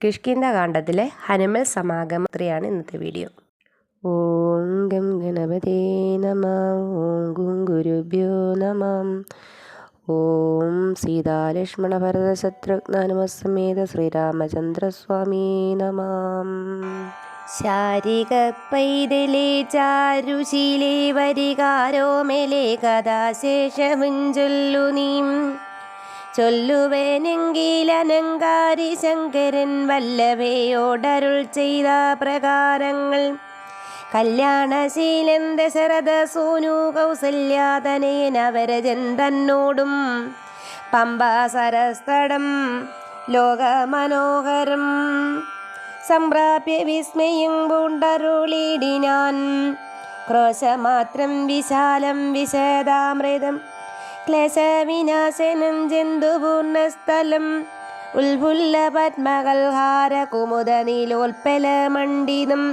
കിഷ്കിന്ത കാണ്ഡത്തിലെ ഹനുമൽ സമാഗമത്രിയാണ് ഇന്നത്തെ വീഡിയോ. ഓം ഗം ഗണപതേ നമ ഓം ഗും ഗുരുഭ്യോ നമ. ഓം സീതാലക്ഷ്മണ ഭരത ശത്രുഘ്നമസമേത ശ്രീരാമചന്ദ്രസ്വാമി നമാം. ശാരിക പൈതലേ ചാരുശീലേ വരികാരോ മേലേ കഥാശേഷമുഞ്ചൊല്ലു നീം ചൊല്ലുവേനെങ്കിലനങ്കാരി ശങ്കരൻ വല്ലവയോടരുൾ ചെയ്ത പ്രകാരങ്ങൾ. കല്യാണശീലൻ ദശരഥ സോനു കൗസല്യാതനയൻ അവരജൻ തന്നോടും. പമ്പാസരസ്തടം ലോകമനോഹരം. സംപ്രാപ്യ വിസ്മയം പൂണ്ടരുളിടിനാൻ. ക്രോശമാത്രം വിശാലം വിശദാമൃതം ക്ലേശവിനാശനം ജന്തുപൂർണസ്ഥലം ഉൽഫുല്ല പത്മകൽഹാര കുമുദ നീലോൽപ്പല മണ്ഡിതം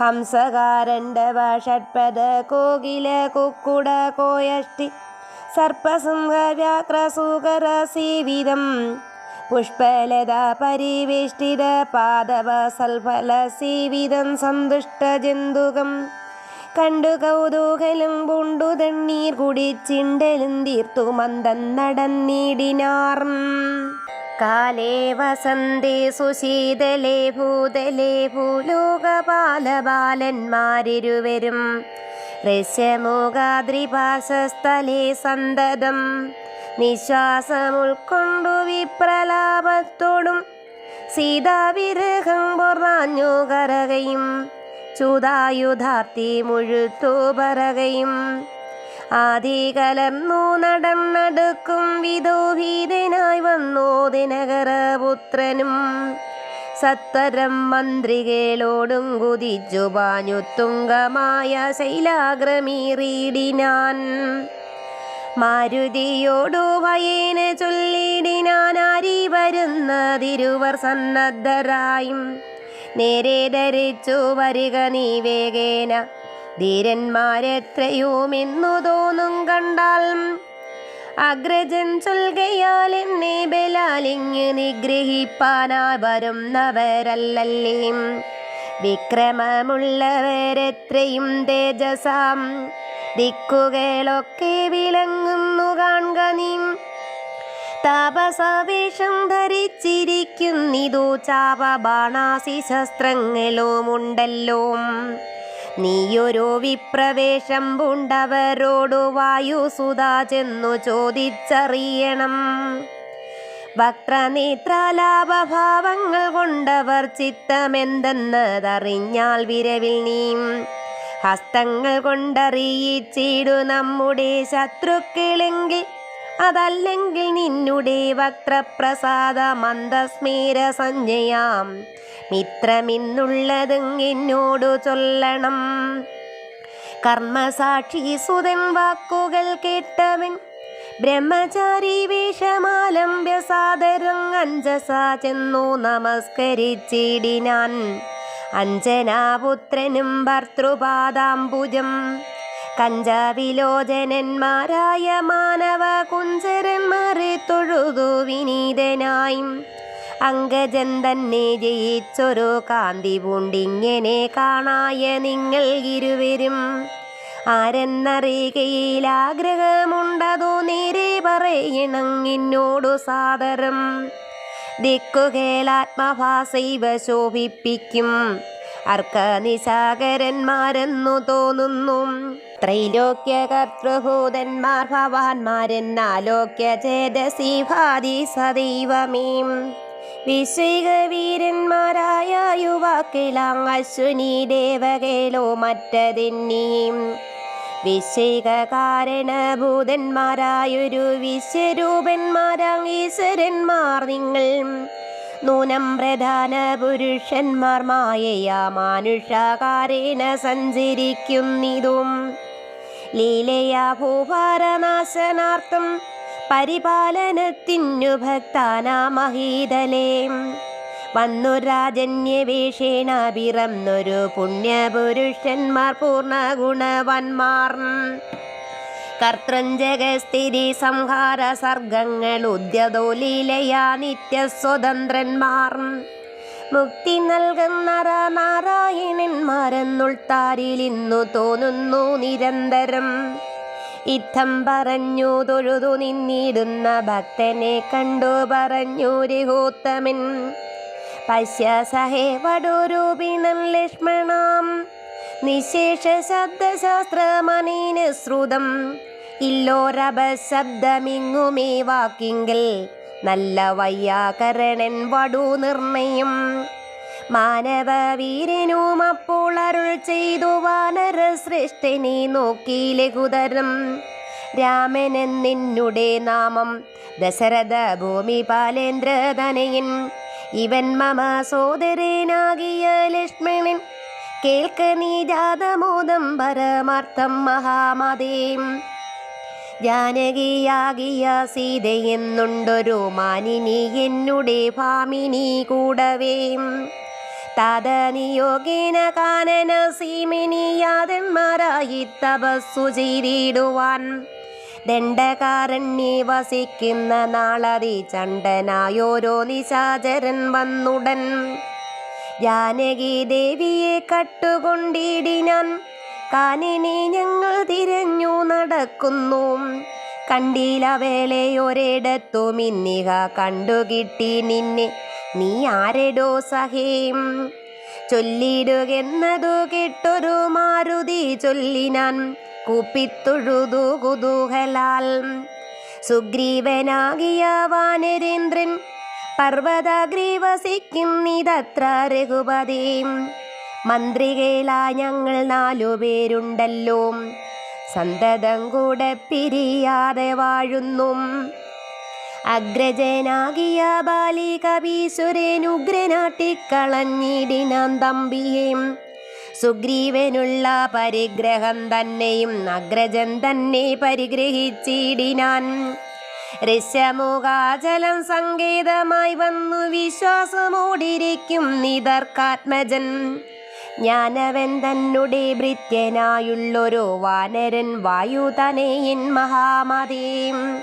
ഹംസകാരണ്ഡവ ഷഡ്പദ കോകില കുക്കുട കോയഷ്ടി. സർപ്പസംഹവ്യാക്രസൂകര സീവിതം പുഷ്പലത പരിവേഷ്ടിത പാദവ സൽഫല സന്തുഷ്ട സന്തുഷ്ടജന്തുകം കണ്ടു കൗതൂകലും പൂണ്ടു തണ്ണീർ കുടിച്ചിണ്ടലും തീർത്തു മന്ദം നടന്നിടിനാർ കാലേ വസന്തേ സുശീതലേ ഭൂതലേ ഭൂലോകപാലബാലന്മാരിരുവരും. ഋഷ്യമുഖാദ്രിപാശസ്ഥലേ സന്തതം. നിശ്വാസം ഉൾക്കൊണ്ടു വിപ്രലാപത്തോടും സീതാവിരഹം പൊറാഞ്ഞു കരകയും. ചൂതായുധാർത്തി മുഴുത്തു പറകയും ആദികലർന്നു നടന്നടുക്കും വിദോഹീതനായി വന്നു ദിനകരപുത്രനും. സത്വരം മന്ത്രികളോടും കുതിച്ചു പാഞ്ഞു തുങ്കമായ ശൈലാഗ്രമീറിയിടിനാൻ മാരുതിയോടു ഭയേന ചൊല്ലിടിനാൻ ആരി വരുന്ന തിരുവർ സന്നദ്ധരായും. നേരെ ധരിച്ചു വരിക നീ വേഗേന. ധീരന്മാരെത്രയുമെന്നു തോന്നും കണ്ടാൽ അഗ്രജൻ ചൊൽകയാൽ എന്നെ ബലാലിങ് നിഗ്രഹിപ്പാനാ വരുന്നവരല്ലല്ലേ വിക്രമമുള്ളവരെത്രയും തേജസാം. ദിക്കുകളൊക്കെ വിളങ്ങുന്നു കാണുക നീ. താപസവേഷം ധരിച്ചിരിക്കുന്നിതു ചാപബാണാസി ശസ്ത്രങ്ങളുമുണ്ടല്ലോ. നീയൊരു വിപ്രവേശം പൂണ്ടവരോടു വായുസുതാ ചെന്നു ചോദിച്ചറിയണം. വക്രനേത്രാലാഭഭാവങ്ങൾ കൊണ്ടവർ ചിത്തമെന്തെന്നതറിഞ്ഞാൽ വിരവിൽ നീ ഹസ്തങ്ങൾ കൊണ്ടറിയിച്ചിടു നമ്മുടെ ശത്രുക്കളെങ്കിൽ അതല്ലെങ്കിൽ നിന്നുടെ വക്രപ്രസാദ മന്ദസ്മീര സഞ്ജയാം മിത്രമിന്നുള്ളതും എന്നോടു ചൊല്ലണം? കർമ്മസാക്ഷി സുതൻ വാക്കുകൾ കേട്ടവൻ ബ്രഹ്മചാരി വേഷമാലംബ്യ സാദരം അഞ്ജസ ചെന്നു നമസ്കരിച്ചിടിനാൻ. അഞ്ജനാപുത്രനും ഭർത്തൃപാദാംബുജം കഞ്ചാവിലോചനന്മാരായ മാനവ കുഞ്ചരന്മാരെ തൊഴുതു വിനീതനായും. അങ്കജൻ തന്നെ ജയിച്ചൊരു കാന്തി പൂണ്ടിങ്ങനെ കാണായ നിങ്ങൾ ഇരുവരും. ആരെന്നറിയുകയിൽ ആഗ്രഹമുണ്ടതോ നേരെ പറയണം സാദരം. ദിക്കുകേലാത്മഭാസൈവ ശോഭിപ്പിക്കും. അർക്കനിശാകരന്മാരെന്നു തോന്നുന്നു. ത്രൈലോക്യ കർത്തൃഭൂതന്മാർ ഭവാന്മാരെന്നാലോക്യ ചേതസി ഭാതി സദൈവമീം. വിശ്വീകവീരന്മാരായ യുവാക്കിളാം അശ്വിനി ദേവകേലോ മറ്റതിന്നീം. വിശ്വകാരണഭൂതന്മാരായൊരു വിശ്വരൂപന്മാരാം ഈശ്വരന്മാർ. നിങ്ങൾ നൂനം പ്രധാന പുരുഷന്മാർ മായയാ മാനുഷകാരേണ സഞ്ചരിക്കുന്നിതും. ലീലയാ ഭൂഭാരനാശനാർത്ഥം പരിപാലനത്തിനു ഭക്താനാമഹീതലേ വന്നു രാജന്യവേഷേണ പിറന്നൊരു പുണ്യപുരുഷന്മാർ പൂർണ ഗുണവന്മാർ കർത്തൃഞ്ജഗസ്ഥിതി സംഹാര സർഗങ്ങൾ ഉദ്യതോ ലീലയാ നിത്യസ്വതന്ത്രന്മാർ മുക്തി നൽകുന്ന നാരായണന്മാരെന്നുൾത്താരിൽ ഇന്നു തോന്നുന്നു നിരന്തരം. ഇത്തം പറഞ്ഞു തൊഴുതു നിന്നിടുന്ന ഭക്തനെ കണ്ടു പറഞ്ഞു രഘോത്തമൻ. പശ്യ സഹേ വടോരൂപിണൻ ലക്ഷ്മണാം. നിശേഷ ശബ്ദശാസ്ത്രമനീന് ശ്രുതം. ഇല്ലോരപശബ്ദമിങ്ങുമേ വാക്കിങ്കിൽ നല്ല വയ്യാകരണൻ വടു നിർണയം. മാനവ വീരനും അപ്പോൾ അരുൾ ചെയ്തു വാനര സൃഷ്ടിനെ നോക്കി ലഘുതരം. രാമനൻ നിന്നുടെ നാമം ദശരഥ ഭൂമി പാലേന്ദ്രധനയൻ. ഇവൻ മമ സോദരനാകിയ ലക്ഷ്മണൻ കേൾക്ക നീ ജാതമോദം പരമാർത്ഥം മഹാമതേം. ജാനകിയാകിയ സീതയെന്നുണ്ടൊരു മാനിനി എന്നുടെ ഭാമിനി കൂടവേ. താതനിയോഗേന കാനന സീമിനിയാതന്മാരായി തപസ്സു ചെയ്തിടുവാൻ. ദണ്ഡകാരണ്യെ വസിക്കുന്ന നാളതി ചണ്ടനായോരോ നിശാചരൻ വന്നുടൻ. ജാനകി ദേവിയെ കട്ടുകൊണ്ടിടിനാൻ കാനിനെ ഞങ്ങൾ തിരഞ്ഞു നടക്കുന്നു. കണ്ടില ഒരിടത്തു ഇന്നിക കണ്ടുകിട്ടി നിന്നെ. നീ ആരെടോ സഹേം? ചൊല്ലിടുകെന്നതു കേട്ടൊരു മാരുതി ചൊല്ലിനാൻ കൂപ്പിത്തൊഴുതു കുതൂഹലാൽ സുഗ്രീവനാകിയ വാനരേന്ദ്രൻ പർവതഗ്രീവസിക്കുന്നിതത്ര രഘുപതി. മന്ത്രികേലാ ഞങ്ങൾ നാലു പേരുണ്ടല്ലോ. സന്തതം കൂടെ പിരിയാതെ വാഴുന്നു. അഗ്രജനാകിയ ബാലിക ഭീസുരനുഗ്രനാട്ടിക്കളഞ്ഞിടിനാൻ തമ്പിയേയും സുഗ്രീവനുള്ള പരിഗ്രഹം തന്നെയും അഗ്രജൻ തന്നെ പരിഗ്രഹിച്ചിടിനാൻ. ഋഷമുഖാചലം സംഗീതമായി വന്നു വിശ്വാസമോടിരിക്കും നിതർക്കാത്മജൻ. ജ്ഞാനവൻ തന്നുടെ ഭൃത്യനായുള്ളൊരു വാനരൻ വായുതനയൻ മഹാമതീം.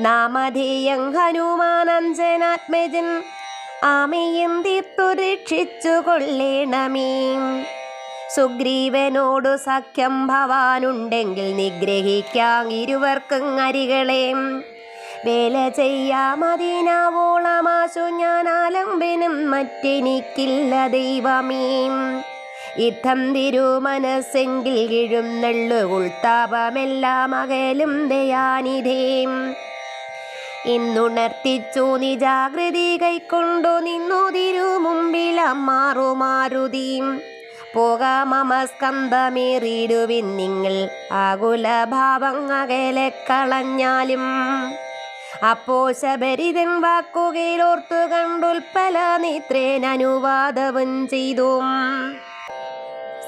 നാമധേയം ഹനുമാനഞ്ജനാത്മജൻ ആമയും തീർത്തു രക്ഷിച്ചു സുഗ്രീവനോട് സുഗ്രീവനോടു സഖ്യം ഭവാനുണ്ടെങ്കിൽ നിഗ്രഹിക്കാം ഇരുവർക്കും അരികളെ. വേല ചെയ്യാമതിനാവോളമാശു ഞാൻ ആലംബനും മറ്റെനിക്കില്ല ദൈവമേ. യുദ്ധം തിരുമനസ്സെങ്കിൽ കിഴുന്നള്ളു ഉൾത്താപമെല്ലാം അകലും ദയാനിധേം. ഇന്നുണർത്തിച്ചു നിജാകൃതി കൈക്കൊണ്ടു നിന്നു തിരുമുമ്പിൽ മാറുമാരുതീം പോകാമസ്കന്ധമേറിയിടുവിൻ നിങ്ങൾ ആകുലഭാവം കളഞ്ഞാലും. അപ്പോ ശബരിതൻ വാക്കുകയിലോർത്തു കണ്ടുൽപ്പല നേത്രേൻ അനുവാദവും ചെയ്തു.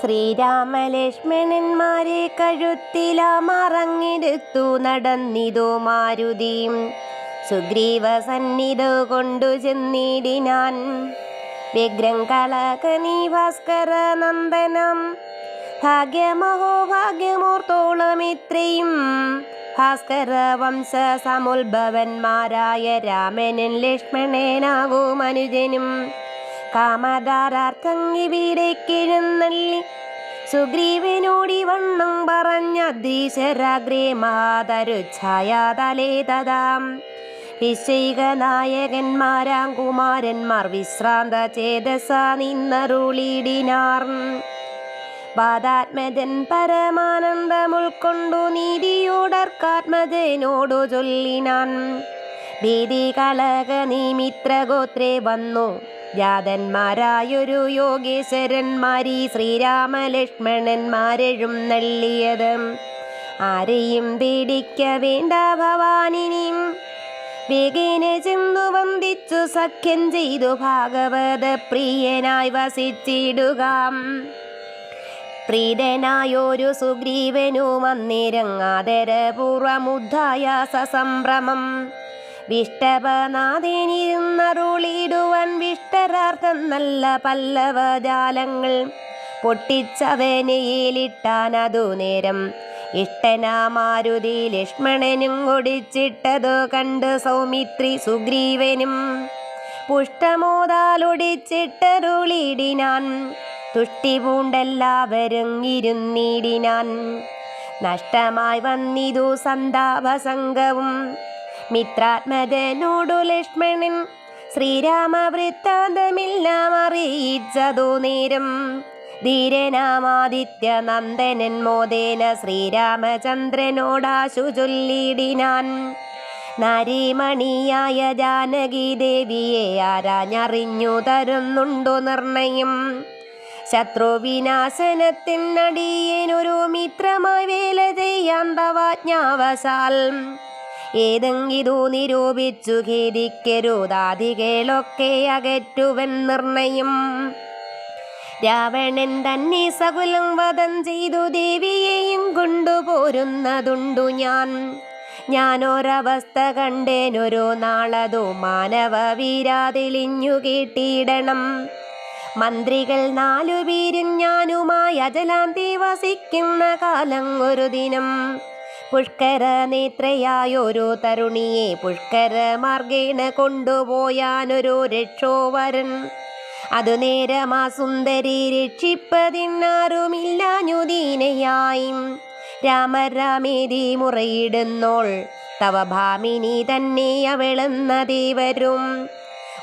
ശ്രീരാമലക്ഷ്മണന്മാരെ കഴുത്തിലാമറങ്ങിരുത്തു നടന്നിതു മാരുതീം. സുഗ്രീവ സന്നിധ കൊണ്ടു ചെന്നിടിനാൻ. വിഗ്രം കളകനീ ഭാസ്കര നന്ദനം. ഭാഗ്യമഹോ ഭാഗ്യമോർത്തോളം ഇത്രയും. ഭാസ്കര വംശ സമുൽഭവന്മാരായ രാമനും ലക്ഷ്മണനാകും അനുജനും കാമധാരാർത്ഥം ഇവിടെ കിഴുന്നള്ളി സുഗ്രീവനോടി വണ്ണം പറഞ്ഞ ദ്രീശരാഗ്രേ മാതരുച്ഛായാതലേ തഥാം. വിശൈക നായകന്മാരാം കുമാരന്മാർ വിശ്രാന്ത ചേതസ നിന്നരുളിടിനാർ. വാദാത്മജൻ പരമാനന്ദം ഉൾക്കൊണ്ടു നീതിയോടർക്കാത്മജനോടു ചൊല്ലിനാൻ. ഭീതി കലക നീമിത്ര ഗോത്രേ വന്നു. ജാതന്മാരായൊരു യോഗേശ്വരന്മാരീ ശ്രീരാമലക്ഷ്മണന്മാരെഴും നള്ളിയത്. ആരെയും പേടിക്ക വേണ്ട ഭവാനിനിയും വേഗേന ചെന്നു വന്ദിച്ചു സഖ്യം ചെയ്തു ഭാഗവത പ്രിയനായി വസിച്ചിടുക. പ്രീതനായൊരു സുഗ്രീവനും അന്നേരങ്ങാതരപൂർവമുദ്ധായ സസംഭ്രമം വിഷ്ടപനാഥേനിരുന്നരുളിടുവൻ വിഷ്ടരാർത്ഥം നല്ല പല്ലവ പല്ലവജാലങ്ങൾ. പൊട്ടിച്ചവനയിലിട്ടാനതു നേരം ഇഷ്ടനാമാരുതി ലക്ഷ്മണനും ഒടിച്ചിട്ടതു കണ്ട് സൗമിത്രി സുഗ്രീവനും. പുഷ്ടമോതാലൊടിച്ചിട്ടരുളിടിനാൻ തുഷ്ടി പൂണ്ടെല്ലാവരും ഇരുന്നിടിനാൻ നഷ്ടമായി വന്നിതു സന്താപസംഗവും. മിത്രാത്മജനോടു ലക്ഷ്മണൻ ശ്രീരാമ വൃത്താന്തമെല്ലാം അറിയിച്ചതു നേരം. ധീരനാമാദിത്യ നന്ദനൻ മോദേന ശ്രീരാമചന്ദ്രനോടാശു ചൊല്ലിടിനാൻ. നാരീമണിയായ ജാനകി ദേവിയെ ആരാഞ്ഞറിഞ്ഞു തരുന്നുണ്ടു നിർണയം. ശത്രുവിനാശനത്തിനടിയേനൊരു മിത്രമായി വേല ചെയ്യാൻ തവാജ്ഞാവശാൽ നിരൂപിച്ചു ഖേദിക്കരുതാദികളൊക്കെ അകറ്റുവൻ നിർണയം. രാവണൻ തന്നെ സകുലം വധം ചെയ്തു ദേവിയെയും കൊണ്ടുപോരുന്നതുണ്ടു ഞാൻ. ഞാനൊരവസ്ഥ കണ്ടേനൊരു നാളതു മാനവ വീരാതിലിഞ്ഞു കേട്ടിടണം മന്ത്രികൾ നാലുപേരും ഞാനുമായി അജലാന്തി വസിക്കുന്ന കാലം ഒരു ദിനം. പുഷ്കര നേത്രയായൊരു തരുണിയെ പുഷ്കര മാർഗേണ കൊണ്ടുപോയാനൊരു രക്ഷോവരൻ. അതു നേരമാ സുന്ദരി രക്ഷിപ്പതിനാരുമില്ലാഞ്ഞുദീനയായി രാമരാമേതി മുറയിടുന്നോൾ തവ ഭാമിനി തന്നെ അവളെന്നതേ വരും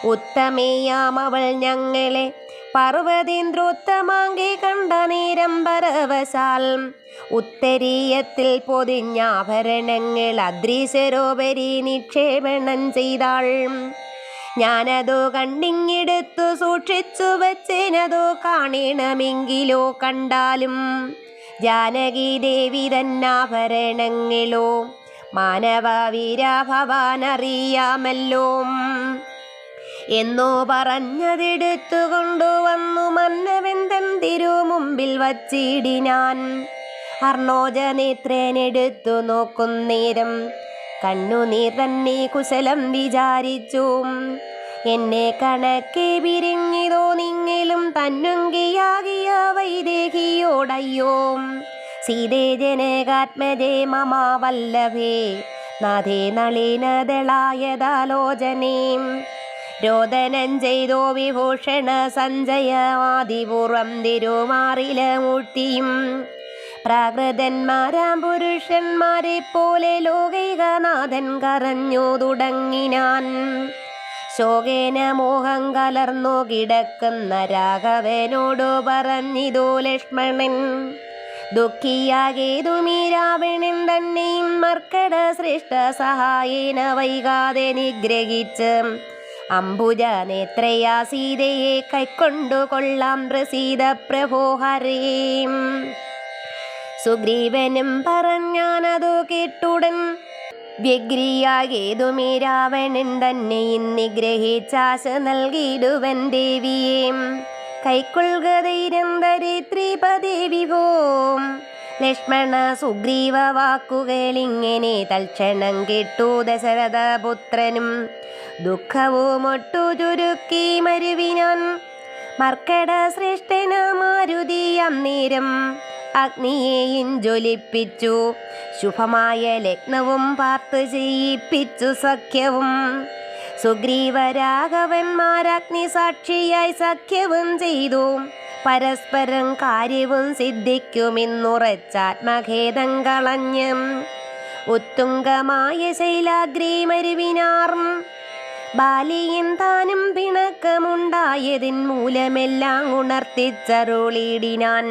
ഉത്തമേയാമവൾ ഞങ്ങളെ പർവതേന്ദ്രോത്തമാങ്കെ കണ്ട നേരം പരവശാൽ. ഉത്തരീയത്തിൽ പൊതിഞ്ഞാഭരണങ്ങൾ അദ്രീശരോപരി നിക്ഷേപണം ചെയ്താൾ. ഞാനതോ കണ്ടിങ്ങെടുത്തു സൂക്ഷിച്ചു വച്ചേനതോ കാണണമെങ്കിലോ കണ്ടാലും. ജാനകി ദേവി തന്നാഭരണങ്ങളോ മാനവ വീരാഭവാനറിയാമല്ലോ. എന്നോ പറഞ്ഞതെടുത്തു കൊണ്ടുവന്നു മുമ്പിൽ തിരുമുമ്പിൽ വച്ചിടിനാൻ അർണോജ നേത്രനെടുത്തു നോക്കുന്നേരം കണ്ണുനീർ തന്നെ കുശലം വിചാരിച്ചു. എന്നെ കണക്കെ പിരിഞ്ഞിതോ നിങ്ങളും തന്നുങ്കിയാകിയ വൈദേഹിയോടയ്യോ. സീതേ ജനകാത്മജേ മമ വല്ലഭേ നാഥേ രോദനം ചെയ്തോ വിഭൂഷണ സഞ്ജയ ആദിപൂർവം തിരുമാറില മൂർത്തിയും. പ്രാകൃതന്മാരാം പുരുഷന്മാരെ പോലെ ലോകൈകനാഥൻ കറഞ്ഞു തുടങ്ങിനാൻ. ശോകേന മോഹം കലർന്നു കിടക്കുന്ന രാഘവനോടു പറഞ്ഞിതു ലക്ഷ്മണൻ ദുഃഖിയാകേതുമീ രാവണൻ തന്നെയും മർക്കട ശ്രേഷ്ഠ സഹായേന വൈകാതെ നിഗ്രഹിച്ച് അംബുജ നേത്രയാ സീതയെ കൈക്കൊണ്ടു കൊള്ളാം പ്രസീത പ്രഭോ ഹരേം. സുഗ്രീവനും പറഞ്ഞാനതു കേട്ടുടൻ വ്യഗ്രിയാകേതുമേ രാവണൻ തന്നെ നിഗ്രഹിച്ചാശ നൽകിയിടുവൻ ദേവിയേം. കൈക്കൊള്ളുക ധൈര്യം ധരിത്രിപദേ വിഭോം. ലക്ഷ്മണ സുഗ്രീവ വാക്കുകളിങ്ങനെ തൽക്ഷണം കേട്ടു ദശരഥപുത്രനും ദുഃഖവുമൊട്ടു ചുരുക്കി മരുവിനാൻ മർക്കട ശ്രേഷ്ഠന മാരുതി അന്നേരം അഗ്നിയെയും ജ്വലിപ്പിച്ചു ശുഭമായ ലഗ്നവും പാർത്ത് ചെയ്യിപ്പിച്ചു സഖ്യവും. സുഗ്രീവരാഘവന്മാരഗ്നി സാക്ഷിയായി സഖ്യവും ചെയ്തു. പരസ്പരം കാര്യവും സിദ്ധിക്കുമെന്നുറച്ചാത്മഖേദം കളഞ്ഞ്. ഉത്തുംഗമായ ശൈലാഗ്രീമരുവിനാർം ബാലിയൻ താനും പിണക്കമുണ്ടായതിൻ മൂലമെല്ലാം ഉണർത്തിച്ചരുളിടിനാൻ.